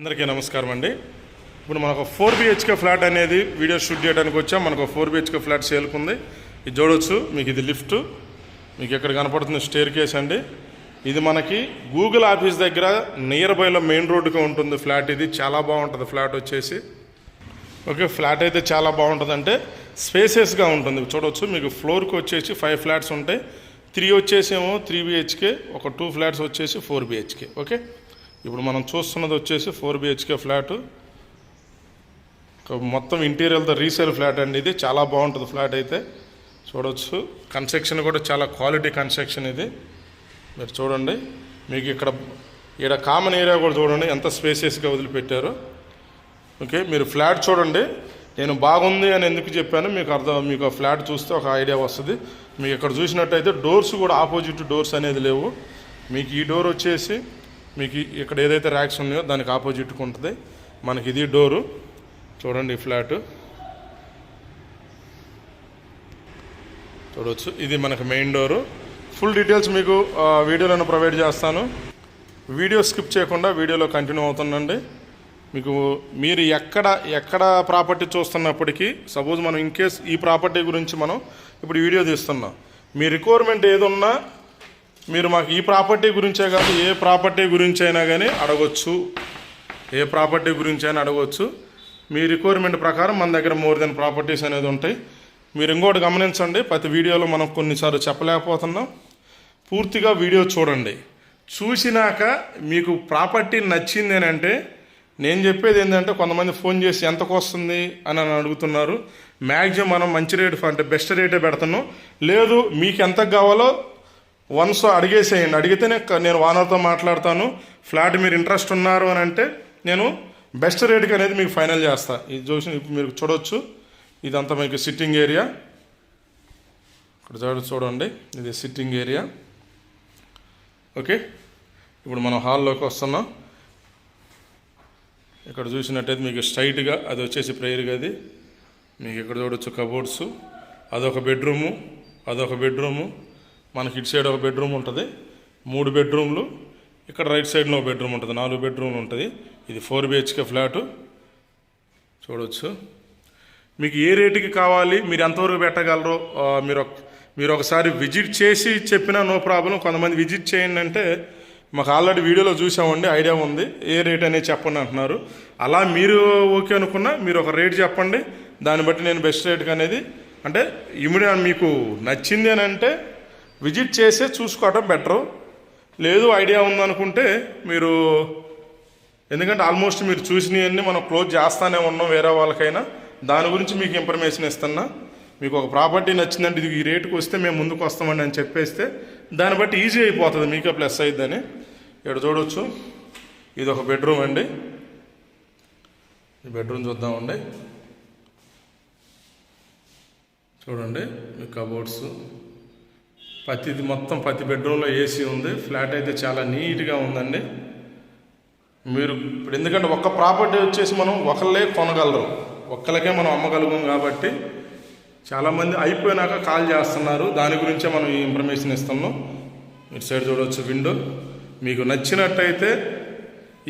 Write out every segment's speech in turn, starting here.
అందరికీ నమస్కారం అండి. ఇప్పుడు మనకు ఫోర్ బిహెచ్కే ఫ్లాట్ అనేది వీడియో షూట్ చేయడానికి వచ్చాం. మనకు ఫోర్ బిహెచ్కే ఫ్లాట్ సేల్కుంది ఇది చూడవచ్చు మీకు ఇది లిఫ్ట్. మీకు ఇక్కడ కనపడుతుంది స్టేర్ కేస్ అండి. ఇది మనకి గూగుల్ ఆఫీస్ దగ్గర నియర్ బైలో మెయిన్ రోడ్డుగా ఉంటుంది ఫ్లాట్ ఇది. చాలా బాగుంటుంది ఫ్లాట్ వచ్చేసి. ఓకే ఫ్లాట్ అయితే చాలా బాగుంటుంది అంటే స్పేసెస్గా ఉంటుంది. చూడవచ్చు మీకు ఫ్లోర్కి వచ్చేసి ఫైవ్ ఫ్లాట్స్ ఉంటాయి. త్రీ వచ్చేసి ఏమో త్రీ బిహెచ్కే ఒక టూ ఫ్లాట్స్ వచ్చేసి ఫోర్ బిహెచ్కే ఓకే? ఇప్పుడు మనం చూస్తున్నది వచ్చేసి ఫోర్ బిహెచ్కే ఫ్లాట్. మొత్తం ఇంటీరియర్తో రీసేల్ ఫ్లాట్ అండి ఇది. చాలా బాగుంటుంది ఫ్లాట్ అయితే. చూడవచ్చు కన్స్ట్రక్షన్ కూడా చాలా క్వాలిటీ కన్స్ట్రక్షన్ ఇది. మీరు చూడండి. మీకు ఇక్కడ ఇక్కడ కామన్ ఏరియా కూడా చూడండి. ఎంత స్పేసియస్గా వదిలిపెట్టారు. ఓకే మీరు ఫ్లాట్ చూడండి. నేను బాగుంది అని ఎందుకు చెప్పాను? మీకు అర్థం మీకు ఫ్లాట్ చూస్తే ఒక ఐడియా వస్తుంది. మీకు ఇక్కడ చూసినట్టయితే డోర్స్ కూడా ఆపోజిట్ డోర్స్ అనేది లేవు. మీకు ఈ డోర్ వచ్చేసి మీకు ఇక్కడ ఏదైతే ర్యాక్స్ ఉన్నాయో దానికి ఆపోజిట్గా ఉంటుంది. మనకి ఇది డోరు చూడండి ఈ ఫ్లాట్ చూడవచ్చు ఇది మనకు మెయిన్ డోరు ఫుల్ డీటెయిల్స్ మీకు వీడియోలను ప్రొవైడ్ చేస్తాను. వీడియో స్కిప్ చేయకుండా వీడియోలో కంటిన్యూ అవుతుందండి మీకు మీరు ఎక్కడ ఎక్కడ ప్రాపర్టీ చూస్తున్నప్పటికీ సపోజ్ మనం ఇన్ కేస్ ఈ ప్రాపర్టీ గురించి మనం ఇప్పుడు వీడియో తీస్తున్నాం. మీ రిక్వైర్మెంట్ ఏదున్నా మీరు మాకు ఈ ప్రాపర్టీ గురించే కాదు ఏ ప్రాపర్టీ గురించి అయినా కానీ అడగొచ్చు. ఏ ప్రాపర్టీ గురించి అయినా అడగవచ్చు మీ రిక్వైర్మెంట్ ప్రకారం మన దగ్గర మోర్ దెన్ ప్రాపర్టీస్ అనేది ఉంటాయి. మీరు ఇంకోటి గమనించండి ప్రతి వీడియోలో మనం కొన్నిసార్లు చెప్పలేకపోతున్నాం. పూర్తిగా వీడియో చూడండి. చూసినాక మీకు ప్రాపర్టీ నచ్చింది అని అంటే నేను చెప్పేది ఏంటంటే కొంతమంది ఫోన్ చేసి ఎంతకు వస్తుంది? అని అని అడుగుతున్నారు. మ్యాక్సిమం మనం మంచి రేటు అంటే బెస్ట్ రేటే పెడుతున్నాం. లేదు మీకు ఎంతకు కావాలో వన్స్ అడిగేసేయండి. అడిగితేనే నేను వానర్తో మాట్లాడతాను. ఫ్లాట్ మీరు ఇంట్రెస్ట్ ఉన్నారు అని అంటే నేను బెస్ట్ రేట్కి అనేది మీకు ఫైనల్ చేస్తా. ఇది చూసి ఇప్పుడు మీరు చూడొచ్చు. ఇదంతా మీకు సిట్టింగ్ ఏరియా ఇక్కడ చూడ చూడండి. ఇది సిట్టింగ్ ఏరియా ఓకే. ఇప్పుడు మనం హాల్లోకి వస్తున్నాం. ఇక్కడ చూసినట్టయితే మీకు స్ట్రైట్గా అది వచ్చేసి ప్రేయర్ గది. మీకు ఇక్కడ చూడొచ్చు కబోర్డ్స్ అదొక బెడ్రూము అదొక బెడ్రూము మనకి ఇటు సైడ్ ఒక బెడ్రూమ్ ఉంటుంది. మూడు బెడ్రూమ్లు. ఇక్కడ రైట్ సైడ్లో ఒక బెడ్రూమ్ ఉంటుంది. నాలుగు బెడ్రూమ్లు ఉంటుంది. ఇది ఫోర్ బిహెచ్కే ఫ్లాటు. చూడవచ్చు మీకు ఏ రేటుకి కావాలి మీరు ఎంతవరకు పెట్టగలరో మీరు మీరు ఒకసారి విజిట్ చేసి చెప్పినా నో ప్రాబ్లం. కొంతమంది విజిట్ చేయండి అంటే మాకు ఆల్రెడీ వీడియోలో చూసామండి ఐడియా ఉంది. ఏ రేట్ అనేది చెప్పండి అంటున్నారు. అలా మీరు ఓకే అనుకున్నా మీరు ఒక రేట్ చెప్పండి. దాన్ని బట్టి నేను బెస్ట్ రేట్కి అనేది అంటే ఇమీడియట్ మీకు నచ్చింది అని అంటే విజిట్ చేసే చూసుకోవటం బెటరు. లేదు ఐడియా ఉందనుకుంటే మీరు ఎందుకంటే ఆల్మోస్ట్ మీరు చూసినవన్నీ మనం క్లోజ్ చేస్తానే ఉన్నాం వేరే వాళ్ళకైనా. దాని గురించి మీకు ఇన్ఫర్మేషన్ ఇస్తున్నా. మీకు ఒక ప్రాపర్టీ నచ్చిందంటే ఇది ఈ రేటుకి వస్తే మేము ముందుకు వస్తామండి అని చెప్పేస్తే దాన్ని బట్టి ఈజీ అయిపోతుంది మీకే ప్లస్ అయిద్దని. ఇక్కడ చూడొచ్చు. ఇది ఒక బెడ్రూమ్ అండి. ఈ బెడ్రూమ్ చూద్దామండి చూడండి మీ కబోర్డ్స్ ప్రతిది మొత్తం ప్రతి బెడ్రూమ్లో ఏసీ ఉంది. ఫ్లాట్ అయితే చాలా నీట్గా ఉందండి. మీరు ఇప్పుడు ఎందుకంటే ఒక్క ప్రాపర్టీ వచ్చేసి మనం ఒకళ్ళే కొనగలరు. ఒక్కరికే మనం అమ్మగలుగుం కాబట్టి చాలామంది అయిపోయినాక కాల్ చేస్తున్నారు. దాని గురించే మనం ఈ ఇన్ఫర్మేషన్ ఇస్తున్నాం. మీరు సైడ్ చూడవచ్చు విండో. మీకు నచ్చినట్టయితే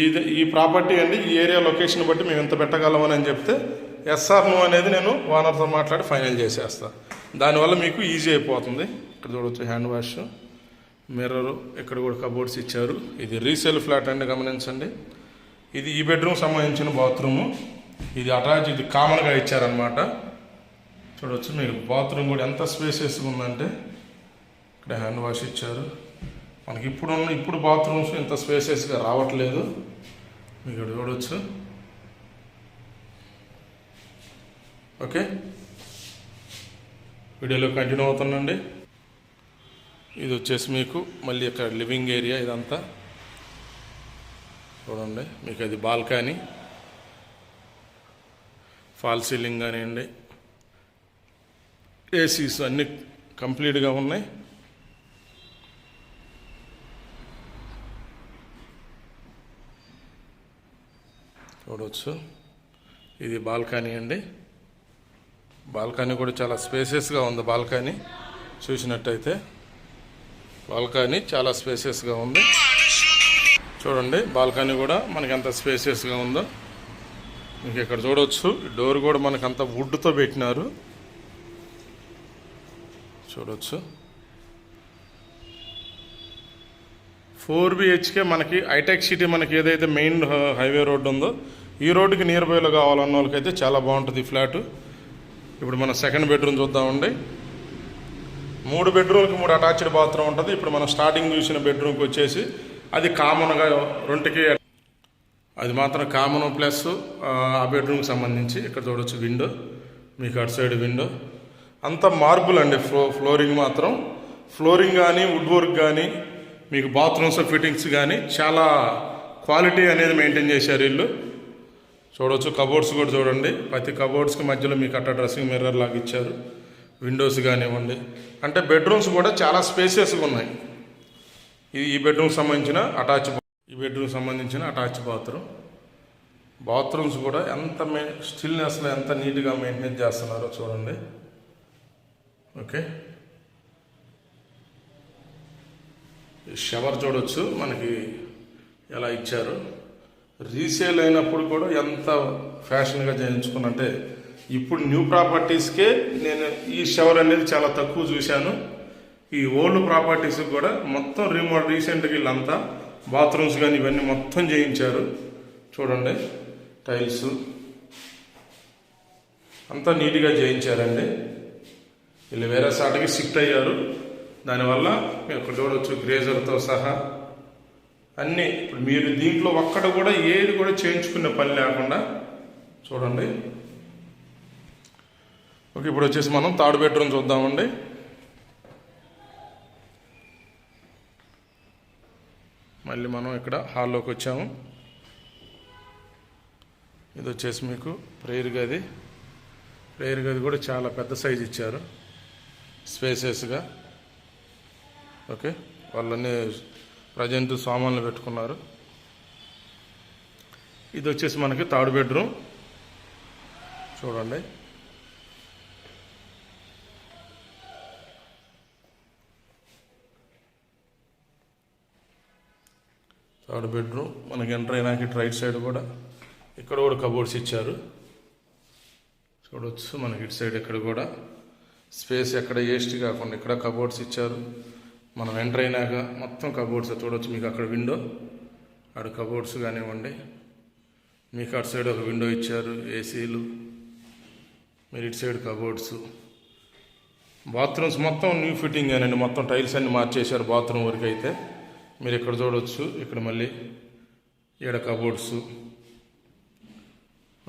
ఈ ఈ ప్రాపర్టీ అండి ఈ ఏరియా లొకేషన్ బట్టి మేము ఎంత పెట్టగలమని అని చెప్తే ఎస్ఆర్ నో అనేది నేను ఓనర్తో మాట్లాడి ఫైనల్ చేసేస్తాను దానివల్ల మీకు ఈజీ అయిపోతుంది. ఇక్కడ చూడవచ్చు హ్యాండ్ వాష్ మిర్రర్ ఇక్కడ కూడా కబోర్డ్స్ ఇచ్చారు. ఇది రీసేల్ ఫ్లాట్ అండి గమనించండి. ఇది ఈ బెడ్రూమ్ సంబంధించిన బాత్రూము. ఇది అటాచ్ ఇది కామన్గా ఇచ్చారనమాట చూడవచ్చు మీకు బాత్రూమ్ కూడా ఎంత స్పేసెస్గా ఉందంటే ఇక్కడ హ్యాండ్ వాష్ ఇచ్చారు. మనకి ఇప్పుడు ఉన్న ఇప్పుడు బాత్రూమ్స్ ఇంత స్పేసెస్గా రావట్లేదు. మీకు ఇక్కడ చూడవచ్చు ఓకే. వీడియోలో కంటిన్యూ అవుతుందండి ఇది వచ్చేసి మీకు మళ్ళీ ఇక్కడ లివింగ్ ఏరియా ఇదంతా. చూడండి మీకు అది బాల్కనీ. ఫాల్ సీలింగ్ కానివ్వండి. ఏసీస్ అన్నీ కంప్లీట్గా ఉన్నాయి. చూడవచ్చు ఇది బాల్కనీ అండి. బాల్కనీ కూడా చాలా స్పేసెస్గా ఉంది బాల్కనీ చూసినట్టయితే. బాల్కనీ చాలా స్పేసియస్గా ఉంది. చూడండి బాల్కనీ కూడా మనకి ఎంత స్పేసియస్గా ఉందో. మీకు ఇక్కడ చూడవచ్చు డోర్ కూడా మనకు అంత వుడ్తో పెట్టినారు. చూడవచ్చు ఫోర్ బిహెచ్కే మనకి హైటెక్ సిటీ మనకి ఏదైతే మెయిన్ హైవే రోడ్డు ఉందో ఈ రోడ్డుకి నియర్ బైలో కావాలన్న వాళ్ళకైతే చాలా బాగుంటుంది ఫ్లాటు ఫ్లాట్ ఇప్పుడు మన సెకండ్ బెడ్రూమ్ చూద్దామండి. మూడు బెడ్రూమ్కి మూడు అటాచ్డ్ బాత్రూమ్ ఉంటుంది. ఇప్పుడు మనం స్టార్టింగ్ చూసిన బెడ్రూమ్కి వచ్చేసి అది కామన్గా రెండుకి అది మాత్రం కామన్ ప్లస్ ఆ బెడ్రూమ్కి సంబంధించి ఇక్కడ చూడవచ్చు విండో మీకు అటు సైడ్ విండో అంతా మార్బుల్ అండి ఫ్లో ఫ్లోరింగ్ మాత్రం. ఫ్లోరింగ్ కానీ వుడ్ వర్క్ కానీ మీకు బాత్రూమ్స్ ఫిట్టింగ్స్ కానీ చాలా క్వాలిటీ అనేది మెయింటైన్ చేశారు ఇల్లు చూడవచ్చు కబోర్డ్స్ కూడా చూడండి. ప్రతి కబోర్డ్స్కి మధ్యలో మీకు అట్ట డ్రెస్సింగ్ మిర్రర్ లాగా ఇచ్చారు. విండోస్ కానివ్వండి. అంటే బెడ్రూమ్స్ కూడా చాలా స్పేసియస్గా ఉన్నాయి. ఇది ఈ బెడ్రూమ్కి సంబంధించిన అటాచ్ ఈ బెడ్రూమ్కి సంబంధించిన అటాచ్ బాత్రూమ్ బాత్రూమ్స్ కూడా ఎంత మే స్టిల్నెస్లో ఎంత నీట్గా మెయింటైన్ చేస్తున్నారో చూడండి. ఓకే. షవర్ చూడొచ్చు మనకి ఎలా ఇచ్చారు. రీసేల్ అయినప్పుడు కూడా ఎంత ఫ్యాషన్గా చేయించుకున్నంటే ఇప్పుడు న్యూ ప్రాపర్టీస్కే నేను ఈ షవర్ అనేది చాలా తక్కువ చూశాను. ఈ ఓల్డ్ ప్రాపర్టీస్ కూడా మొత్తం రీమోడల్ రీసెంట్గా వీళ్ళంతా బాత్రూమ్స్ కానీ ఇవన్నీ మొత్తం చేయించారు. చూడండి టైల్స్ అంతా నీట్గా చేయించారండి. వీళ్ళు వేరే సాటకి షిఫ్ట్ అయ్యారు. దానివల్ల మీరు ఇక్కడ చూడవచ్చు గ్రేజర్తో సహా అన్నీ ఇప్పుడు మీరు దీంట్లో ఒక్కడ కూడా ఏది కూడా చేయించుకునే పని లేకుండా చూడండి. ఓకే ఇప్పుడు వచ్చేసి మనం థర్డ్ బెడ్రూమ్ చూద్దామండి. మళ్ళీ మనం ఇక్కడ హాల్లోకి వచ్చాము. ఇది వచ్చేసి మీకు ప్రేయర్ గది. ప్రేయర్ గది కూడా చాలా పెద్ద సైజ్ ఇచ్చారు. స్పేసెస్గా. ఓకే వాళ్ళని ప్రజెంట్ సామాన్లు పెట్టుకున్నారు. ఇది వచ్చేసి మనకి థర్డ్ బెడ్రూమ్. చూడండి. థర్డ్ బెడ్రూమ్ మనకి ఎంటర్ అయినాక ఇటు రైట్ సైడ్ కూడా ఇక్కడ కూడా కబోర్డ్స్ ఇచ్చారు. చూడవచ్చు మనకి ఇటు సైడ్ ఇక్కడ కూడా. స్పేస్ ఎక్కడ వేస్ట్ కాకుండా ఇక్కడ కబోర్డ్స్ ఇచ్చారు. మనం ఎంటర్ అయినాక మొత్తం కబోర్డ్స్ చూడవచ్చు మీకు అక్కడ విండో. అక్కడ కబోర్డ్స్ కానివ్వండి. మీకు అటు సైడ్ ఒక విండో ఇచ్చారు ఏసీలు. మీరు ఇటు సైడ్ కబోర్డ్స్. బాత్రూమ్స్ మొత్తం న్యూ ఫిట్టింగ్ అండి మొత్తం టైల్స్ అన్ని మార్చేశారు బాత్రూమ్ వరకు అయితే మీరు ఇక్కడ చూడవచ్చు ఇక్కడ మళ్ళీ ఈడ కబోర్డ్స్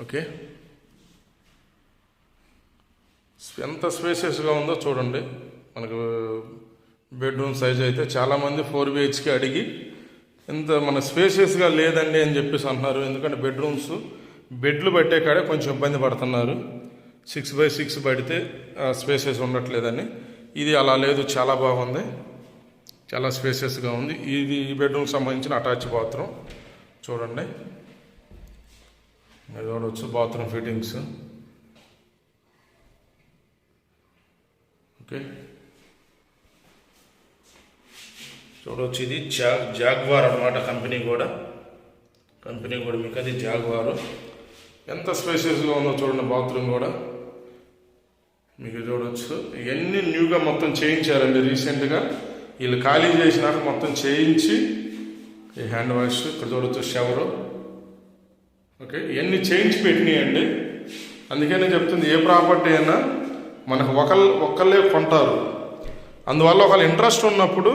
ఓకే? ఎంత స్పేసియస్గా ఉందో చూడండి. మనకు బెడ్రూమ్ సైజ్ అయితే చాలామంది ఫోర్ బిహెచ్కి అడిగి ఇంత మన స్పేసియస్గా లేదండి అని చెప్పేసి అంటున్నారు. ఎందుకంటే బెడ్రూమ్స్ బెడ్లు పట్టే కాడే కొంచెం ఇబ్బంది పడుతున్నారు. సిక్స్ బై సిక్స్ పడితే స్పేసెస్ ఉండట్లేదని. ఇది అలా లేదు చాలా బాగుంది. చాలా స్పేసియస్గా ఉంది. ఇది ఈ బెడ్రూమ్కి సంబంధించిన అటాచ్ బాత్రూమ్. చూడండి. చూడవచ్చు బాత్రూమ్ ఫిట్టింగ్స్. ఓకే. చూడవచ్చు ఇది జా జాగ్వార్ అనమాట కంపెనీ కూడా. కంపెనీ కూడా మీకు అది జాగ్వారు. ఎంత స్పేసియస్గా ఉందో చూడండి బాత్రూమ్ కూడా. మీకు చూడవచ్చు ఇవన్నీ న్యూగా మొత్తం చేయించారండి రీసెంట్గా. వీళ్ళు ఖాళీ చేసినాక మొత్తం చేయించి ఈ హ్యాండ్ వాష్ ఇక్కడ చూడవచ్చు షవరు ఓకే? ఇవన్నీ చేయించి పెట్టినాయండి. అందుకే నేను చెప్తుంది ఏ ప్రాపర్టీ అయినా మనకు ఒకళ్ళు ఒక్కళ్ళే కొంటారు. అందువల్ల ఒకళ్ళు ఇంట్రెస్ట్ ఉన్నప్పుడు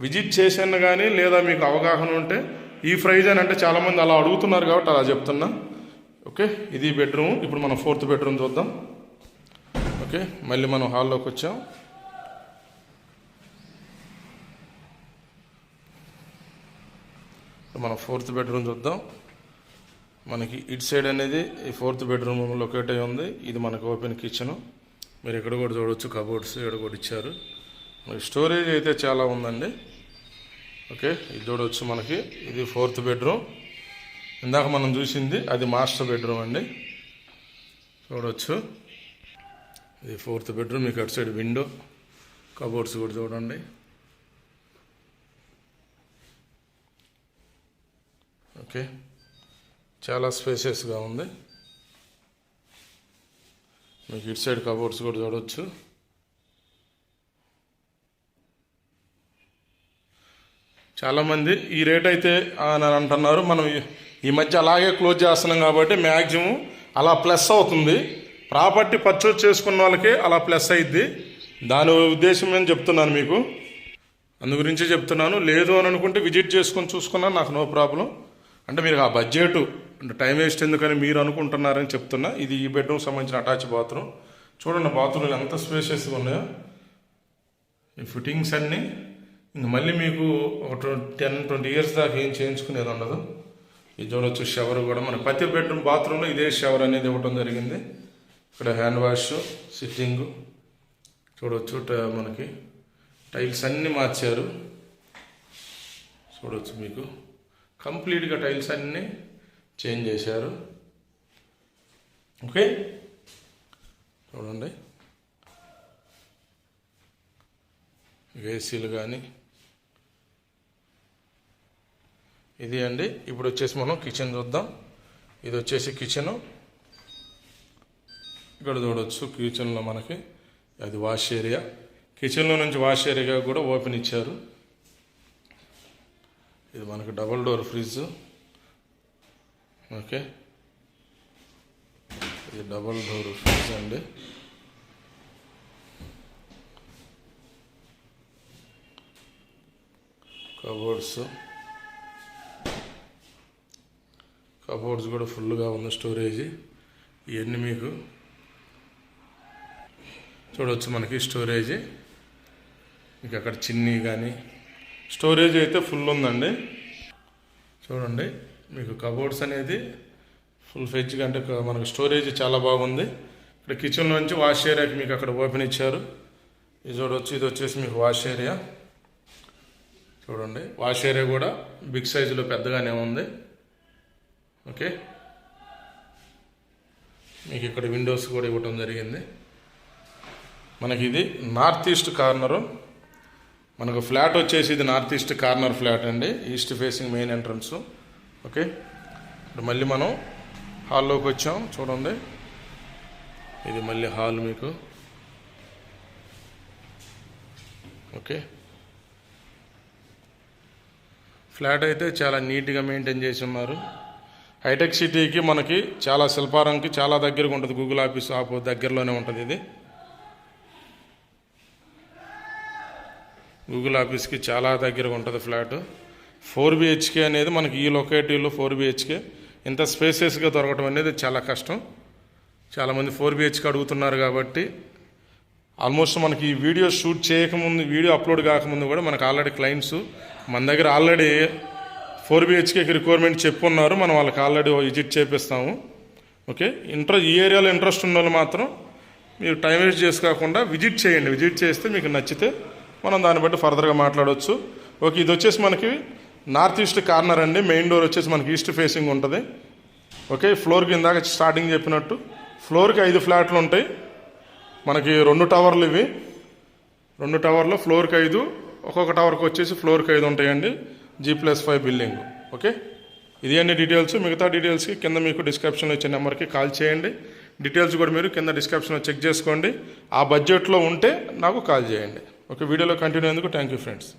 విజిట్ చేసాను కానీ లేదా మీకు అవగాహన ఉంటే ఈ ప్రైజ్ అని అంటే చాలామంది అలా అడుగుతున్నారు కాబట్టి అలా చెప్తున్నా. ఓకే? ఇది బెడ్రూమ్. ఇప్పుడు మనం ఫోర్త్ బెడ్రూమ్ చూద్దాం. ఓకే? మళ్ళీ మనం హాల్లోకి వచ్చాం. మనం ఫోర్త్ బెడ్రూమ్ చూద్దాం. మనకి ఇటు సైడ్ అనేది ఈ ఫోర్త్ బెడ్రూమ్ లొకేట్ అయి ఉంది. ఇది మనకు ఓపెన్ కిచెన్. మీరు ఇక్కడ కూడా చూడవచ్చు కబోర్డ్స్ ఇక్కడ కూడా ఇచ్చారు. మనకి స్టోరేజ్ అయితే చాలా ఉందండి. ఓకే ఇది చూడవచ్చు మనకి. ఇది ఫోర్త్ బెడ్రూమ్. ఇందాక మనం చూసింది అది మాస్టర్ బెడ్రూమ్ అండి. చూడవచ్చు ఇది ఫోర్త్ బెడ్రూమ్ మీకు అటు సైడ్ విండో కబోర్డ్స్ కూడా చూడండి. ఓకే. చాలా స్పేసెస్గా ఉంది. మీకు ఇటు సైడ్ కబోర్డ్స్ కూడా చూడవచ్చు చాలామంది ఈ రేట్ అయితే అని అంటున్నారు. మనం ఈ- మధ్య అలాగే క్లోజ్ చేస్తున్నాం కాబట్టి మ్యాక్సిమం అలా ప్లస్ అవుతుంది. ప్రాపర్టీ పర్చేజ్ చేసుకున్న వాళ్ళకి అలా ప్లస్ అయిద్ది. దాని ఉద్దేశం నేను చెప్తున్నాను మీకు. అందు గురించి చెప్తున్నాను. లేదు అని అనుకుంటే విజిట్ చేసుకొని చూసుకున్నా నాకు నో ప్రాబ్లం. అంటే మీరు ఆ బడ్జెట్ అంటే టైం వేస్ట్ ఎందుకని మీరు అనుకుంటున్నారని చెప్తున్నా. ఇది ఈ బెడ్రూమ్ సంబంధించిన అటాచ్ బాత్రూమ్. చూడండి బాత్రూమ్లు ఎంత స్పేషియస్గా ఉన్నాయో. ఈ ఫిట్టింగ్స్ అన్నీ. ఇంక మళ్ళీ మీకు ఒక టెన్ ట్వంటీ ఇయర్స్ దాకా ఏం చేయించుకునేది ఉండదు. ఇది చూడొచ్చు షవర్ కూడా. మన ప్రతి బెడ్రూమ్ బాత్రూంలో ఇదే షవర్ అనేది ఇవ్వడం జరిగింది. ఇక్కడ హ్యాండ్ వాష్ సిట్టింగ్. చూడొచ్చు మనకి టైల్స్ అన్నీ మార్చారు. చూడొచ్చు మీకు. కంప్లీట్గా టైల్స్ అన్నీ చేంజ్ చేశారు. ఓకే? చూడండి. ఏసీలు కానీ ఇది అండి. ఇప్పుడు వచ్చేసి మనం కిచెన్ చూద్దాం. ఇది వచ్చేసి కిచెను. ఇక్కడ చూడవచ్చు కిచెన్లో మనకి అది వాష్ ఏరియా. కిచెన్లో నుంచి వాష్ ఏరియా కూడా ఓపెన్ ఇచ్చారు. ఇది మనకి డబల్ డోర్ ఫ్రిడ్జ్. ఓకే. ఇది డబల్ డోర్ ఫ్రిడ్జ్ అండి. కబోర్డ్స్. కబోర్డ్స్ కూడా ఫుల్గా ఉంది స్టోరేజ్. ఇవన్నీ మీకు చూడవచ్చు మనకి స్టోరేజ్. మీకు అక్కడ చిన్ని కానీ స్టోరేజ్ అయితే ఫుల్ ఉందండి. చూడండి మీకు కబోర్డ్స్ అనేది ఫుల్ ఫెజ్గా అంటే మనకు స్టోరేజ్ చాలా బాగుంది. ఇక్కడ కిచెన్ నుంచి వాష్ ఏరియాకి మీకు అక్కడ ఓపెన్ ఇచ్చారు. ఇది చూడొచ్చు ఇది వచ్చేసి మీకు వాష్ ఏరియా చూడండి వాష్ ఏరియా కూడా బిగ్ సైజులో పెద్దగానే ఉంది. ఓకే. మీకు ఇక్కడ విండోస్ కూడా ఇవ్వటం జరిగింది. మనకి ఇది నార్త్ ఈస్ట్ కార్నరు మనకు ఫ్లాట్ వచ్చేసి ఇది నార్త్ ఈస్ట్ కార్నర్ ఫ్లాట్ అండి east facing main entrance. Okay? ఇప్పుడు మళ్ళీ మనం హాల్లోకి వచ్చాం చూడండి. ఇది మళ్ళీ హాల్ మీకు. ఓకే? ఫ్లాట్ అయితే చాలా నీట్గా మెయింటైన్ చేసి ఉన్నారు హైటెక్ సిటీకి మనకి చాలా శిల్పారంకి చాలా దగ్గరగా ఉంటుంది. గూగుల్ ఆఫీస్ ఆపు దగ్గరలోనే ఉంటుంది ఇది. గూగుల్ ఆఫీస్కి చాలా దగ్గరగా ఉంటుంది ఫ్లాట్. ఫోర్ బిహెచ్కే అనేది మనకి ఈ లొకేటివ్లో ఫోర్ బిహెచ్కే. ఇంత స్పేసెస్గా దొరకడం అనేది చాలా కష్టం. చాలామంది ఫోర్ బిహెచ్కే అడుగుతున్నారు కాబట్టి ఆల్మోస్ట్ మనకి ఈ వీడియో షూట్ చేయకముందు వీడియో అప్లోడ్ కాకముందు కూడా మనకు ఆల్రెడీ క్లయింట్స్ మన దగ్గర ఆల్రెడీ ఫోర్ బిహెచ్కేకి రిక్వైర్మెంట్ చెప్పున్నారు. మనం వాళ్ళకి ఆల్రెడీ విజిట్ చేపిస్తాము. ఓకే? ఇంట్రె ఈ ఏరియాలో ఇంట్రెస్ట్ ఉన్న వాళ్ళు మాత్రం మీరు టైం వేస్ట్ చేసుకోకుండా విజిట్ చేయండి. విజిట్ చేస్తే మీకు నచ్చితే మనం దాన్ని బట్టి ఫర్దర్గా మాట్లాడవచ్చు ఓకే ఇది వచ్చేసి మనకి నార్త్ ఈస్ట్ కార్నర్ అండి. మెయిన్ డోర్ వచ్చేసి మనకి ఈస్ట్ ఫేసింగ్ ఉంటుంది. ఓకే ఫ్లోర్కి ఇందాక స్టార్టింగ్ చెప్పినట్టు. ఫ్లోర్కి ఐదు ఫ్లాట్లు ఉంటాయి. మనకి రెండు టవర్లు ఇవి. రెండు టవర్లు ఫ్లోర్కి ఐదు. ఒక్కొక్క టవర్కి వచ్చేసి ఫ్లోర్కి ఐదు ఉంటాయండి. G plus five building. Okay ఇది అన్ని డీటెయిల్స్. మిగతా డీటెయిల్స్కి కింద మీకు డిస్క్రిప్షన్లో ఇచ్చే నెంబర్కి కాల్ చేయండి. డీటెయిల్స్ కూడా మీరు కింద డిస్క్రిప్షన్లో చెక్ చేసుకోండి. ఆ బడ్జెట్లో ఉంటే నాకు కాల్ చేయండి. ఓకే వీడియోలో కంటిన్యూ అయ్యేందుకు థ్యాంక్ యూ ఫ్రెండ్స్